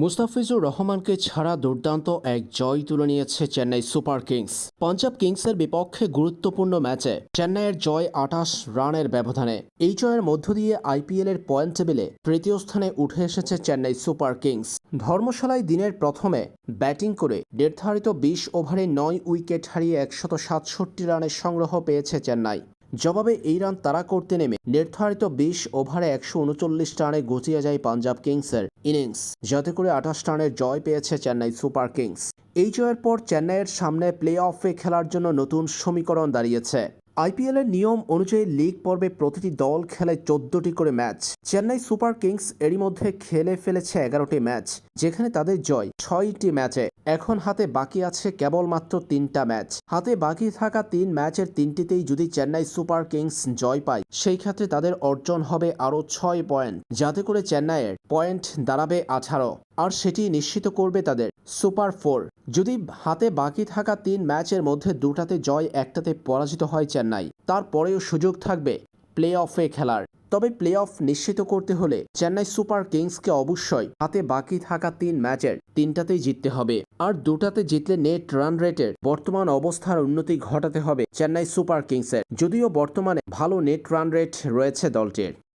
মুস্তাফিজুর রহমানকে ছাড়া দুর্দান্ত এক জয় তুলে নিয়েছে চেন্নাই সুপার কিংস। পাঞ্জাব কিংসের বিপক্ষে গুরুত্বপূর্ণ ম্যাচে চেন্নাইয়ের জয় আঠাশ রানের ব্যবধানে। এই জয়ের মধ্য দিয়ে আইপিএলের পয়েন্ট টেবিলে তৃতীয় স্থানে উঠে এসেছে চেন্নাই সুপার কিংস। ধর্মশালায় দিনের প্রথমে ব্যাটিং করে নির্ধারিত বিশ ওভারে নয় উইকেট হারিয়ে একশত সাতষট্টি রানের সংগ্রহ পেয়েছে চেন্নাই। জবাবে এই রান তাড়া করতে নেমে নির্ধারিত বিশ ওভারে একশো উনচল্লিশ রানে গচিয়ে যায় পাঞ্জাব কিংসের ইনিংস, যাতে করে আঠাশ রানের জয় পেয়েছে চেন্নাই সুপার কিংস। এই জয়ের পর চেন্নাইয়ের সামনে প্লে অফে খেলার জন্য নতুন সমীকরণ দাঁড়িয়েছে। আইপিএলের নিয়ম অনুযায়ী লিগ পর্বে প্রতিটি দল খেলে চোদ্দটি করে ম্যাচ। চেন্নাই সুপার কিংস এরই মধ্যে খেলে ফেলেছে এগারোটি ম্যাচ। যেখানে তাদের জয় ছয়টি ম্যাচে। এখন হাতে বাকি আছে কেবলমাত্র তিনটা ম্যাচ। হাতে বাকি থাকা তিন ম্যাচের তিনটিতেই যদি চেন্নাই সুপার কিংস জয় পায়, সেই ক্ষেত্রে তাদের অর্জন হবে আরও ছয় পয়েন্ট। যাতে করে চেন্নাইয়ের পয়েন্ট দাঁড়াবে আঠারো। আর সেটি নিশ্চিত করবে তাদের সুপার ফোর। যদি হাতে বাকি থাকা তিন ম্যাচের মধ্যে দুটাতে জয়, একটাতে পরাজিত হয় চেন্নাই, তারপরেও সুযোগ থাকবে প্লে অফে খেলার। তবে প্লে অফ নিশ্চিত করতে হলে চেন্নাই সুপার কিংসকে অবশ্যই হাতে বাকি থাকা তিন ম্যাচের তিনটাতেই জিততে হবে। আর দুটাতে জিতলে নেট রান রেটের বর্তমান অবস্থার উন্নতি ঘটাতে হবে চেন্নাই সুপার কিংসের। যদিও বর্তমানে ভালো নেট রান রেট রয়েছে দলটির।